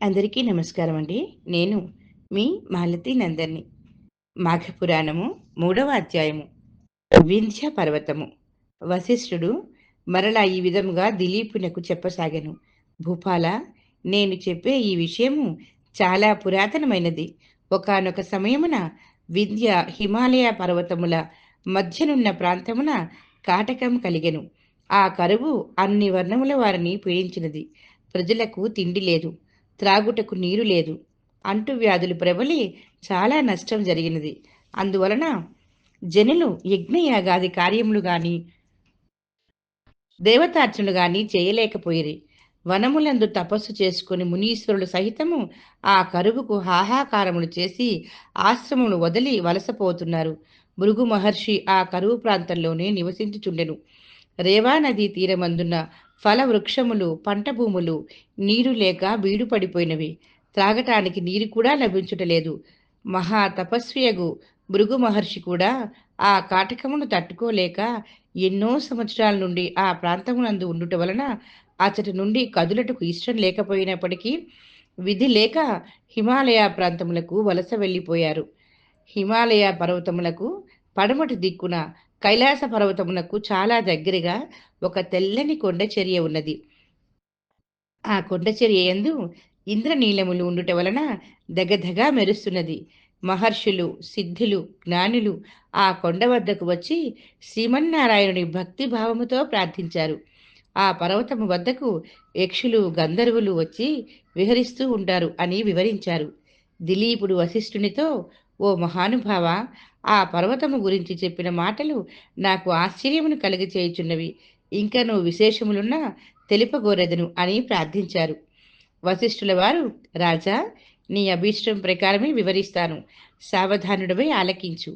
అందరికీ నమస్కారం అండి. నేను మీ మాలతి నందర్ని మాఘపురాణము మూడవ అధ్యాయము. వింధ్య పర్వతము. వశిష్ఠుడు మరలా ఈ విధముగా దిలీపునకు చెప్పసాగాను. భూపాల నేను చెప్పే ఈ విషయము చాలా పురాతనమైనది. ఒకానొక సమయమున వింధ్య హిమాలయ పర్వతముల మధ్యనున్న ప్రాంతమున కాటకం కలిగెను. ఆ కరువు అన్ని వర్ణముల వారిని పీడించినది ప్రజలకు తిండి లేదు. త్రాగుటకు నీరు లేదు. అంటువ్యాధులు ప్రబలి చాలా నష్టం జరిగినది. అందువలన జనులు యజ్ఞయాగాది కార్యములు గాని దేవతార్చనలు గాని చేయలేకపోయిరి. వనములందు తపస్సు చేసుకుని మునీశ్వరులు సహితము ఆ కరువుకు హాహాకారములు చేసి ఆశ్రమములు వదిలి వలసపోతున్నారు. భృగు మహర్షి ఆ కరువు ప్రాంతంలోనే నివసించుచుండెను. రేవా నదీ తీరమందున్న ఫల వృక్షములు పంట భూములు నీరు లేక బీడుపడిపోయినవి త్రాగటానికి నీరు కూడా లభించుటలేదు మహా తపస్వియగు భృగు మహర్షి కూడా ఆ కాటకమును తట్టుకోలేక ఎన్నో సంవత్సరాల నుండి ఆ ప్రాంతమునందు ఉండుట వలన అతడి నుండి కదులటకు ఇష్టం లేకపోయినప్పటికీ విధి లేక హిమాలయ ప్రాంతములకు వలస వెళ్ళిపోయారు. హిమాలయ పర్వతములకు పడమటి దిక్కున కైలాస పర్వతమునకు చాలా దగ్గరగా ఒక తెల్లని కొండ చర్య ఉన్నది. ఆ కొండ చర్య ఎందు ఇంద్రనీలములు ఉండుట వలన దగదగా మెరుస్తున్నది. మహర్షులు సిద్ధులు జ్ఞానులు ఆ కొండ వద్దకు వచ్చి శ్రీమన్నారాయణుని భక్తి భావముతో ప్రార్థించారు. ఆ పర్వతము వద్దకు యక్షులు గంధర్వులు వచ్చి విహరిస్తూ ఉంటారు అని వివరించారు. దిలీపుడు వశిష్ఠునితో ఓ మహానుభావ ఆ పర్వతము గురించి చెప్పిన మాటలు నాకు ఆశ్చర్యమును కలిగచేయుచున్నవి. ఇంకను విశేషములున్నా తెలుపగోరెదను అని ప్రార్థించారు. వశిష్ఠుల వారు రాజా నీ అభీష్టం ప్రకారమే వివరిస్తాను. సావధానుడవై ఆలకించు.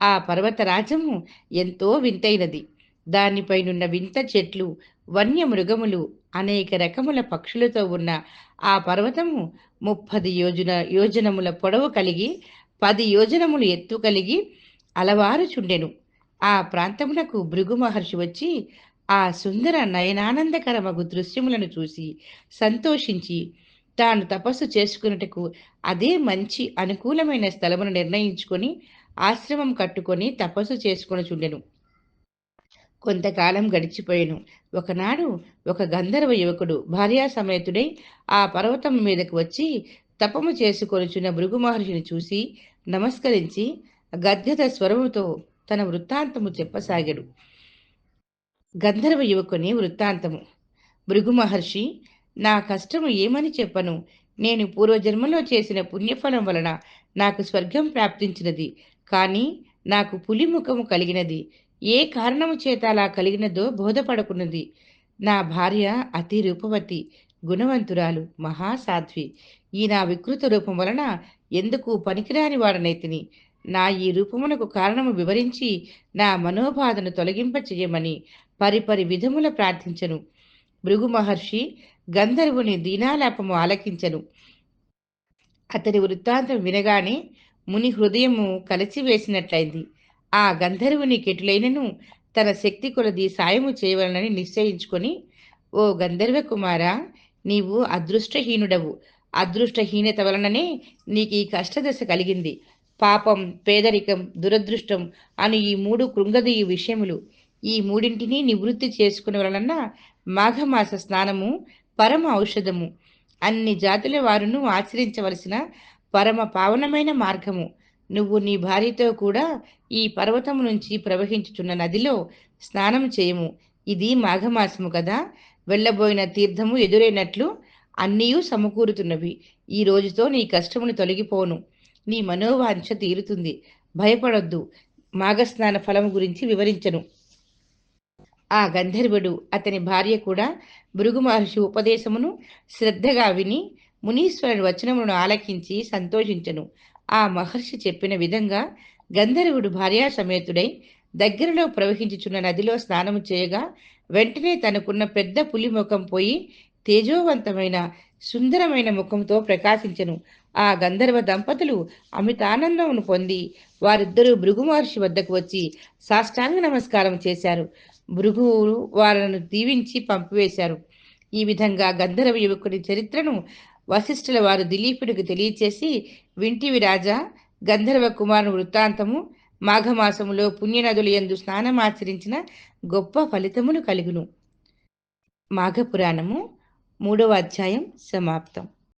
ఆ పర్వత రాజము ఎంతో వింతైనది. దానిపైనున్న వింత చెట్లు వన్య మృగములు అనేక రకముల పక్షులతో ఉన్న ఆ పర్వతము ముప్పది యోజన యోజనముల పొడవు కలిగి పది యోజనములు ఎత్తు కలిగి అలవారుచుండెను. ఆ ప్రాంతమునకు భృగు మహర్షి వచ్చి ఆ సుందర నయనానందకరమగు దృశ్యములను చూసి సంతోషించి తాను తపస్సు చేసుకున్నటకు అదే మంచి అనుకూలమైన స్థలమును నిర్ణయించుకొని ఆశ్రమం కట్టుకొని తపస్సు చేసుకొని చుండెను కొంతకాలం గడిచిపోయాను. ఒకనాడు ఒక గంధర్వ యువకుడు భార్యా సమేతుడై ఆ పర్వతం మీదకు వచ్చి తపము చేసుకొనుచున్న భృగు మహర్షిని చూసి నమస్కరించి గద్గద స్వరముతో తన వృత్తాంతము చెప్పసాగాడు. గంధర్వ యువకుని వృత్తాంతము. భృగు మహర్షి నా కష్టము ఏమని చెప్పను? నేను పూర్వజన్మలో చేసిన పుణ్యఫలం వలన నాకు స్వర్గం ప్రాప్తించినది. కానీ నాకు పులి ముఖము కలిగినది. ఏ కారణము చేత అలా కలిగినదో బోధపడకున్నది. నా భార్య అతి రూపవతి. గుణవంతురాలు మహాసాధ్వి. ఈ నా వికృత రూపం వలన ఎందుకు పనికిరాని వాడనైతిని నా ఈ రూపమునకు కారణము వివరించి నా మనోబాధను తొలగింప చేయమని పరిపరి విధముల ప్రార్థించను. భృగు మహర్షి గంధర్వుని దీనాలాపము ఆలకించను. అతని వృత్తాంతం వినగానే ముని హృదయము కలిసివేసినట్లయింది ఆ గంధర్వుని కెటులైనను తన శక్తి కొలది సాయము చేయవలనని నిశ్చయించుకొని ఓ గంధర్వ కుమారా నీవు అదృష్టహీనుడవు. అదృష్టహీనత వలననే నీకు ఈ కష్టదశ కలిగింది. పాపం పేదరికం దురదృష్టం అని ఈ మూడు కృంగదీయ విషయములు. ఈ మూడింటిని నివృత్తి చేసుకునే వలన మాఘమాస స్నానము పరమ ఔషధము. అన్ని జాతుల వారును ఆచరించవలసిన పరమ పావనమైన మార్గము. నువ్వు నీ భార్యతో కూడా ఈ పర్వతము నుంచి ప్రవహించుచున్న నదిలో స్నానం చేయము. ఇది మాఘమాసము కదా. వెళ్ళబోయిన తీర్థము ఎదురైనట్లు అన్నీయూ సమకూరుతున్నవి. ఈ రోజుతో నీ కష్టమును తొలగిపోను నీ మనోవాంఛ తీరుతుంది. భయపడొద్దు. మాఘస్నాన ఫలము గురించి వివరించను. ఆ గంధర్వుడు అతని భార్య కూడా భృగు మహర్షి ఉపదేశమును శ్రద్ధగా విని మునీశ్వరుని వచనమును ఆలకించి సంతోషించను. ఆ మహర్షి చెప్పిన విధంగా గంధర్వుడు భార్యా సమేతుడై దగ్గరలో ప్రవహించుచున్న నదిలో స్నానము చేయగా వెంటనే తనకున్న పెద్ద పులి ముఖం పోయి తేజోవంతమైన సుందరమైన ముఖంతో ప్రకాశించను. ఆ గంధర్వ దంపతులు అమితానందమును పొంది వారిద్దరూ భృగు మహర్షి వద్దకు వచ్చి సాష్టాంగ నమస్కారం చేశారు. భృగువులు వారిని దీవించి పంపివేశారు. ఈ విధంగా గంధర్వ యువకుని చరిత్రను వశిష్ఠుల వారు దిలీపుడికి తెలియచేసి వింటివి రాజా గంధర్వ కుమారుని వృత్తాంతము మాఘమాసములో పుణ్యనదులు ఎందు స్నానమాచరించిన గొప్ప ఫలితములు కలుగును. మాఘపురాణము మూడవ అధ్యాయం సమాప్తం.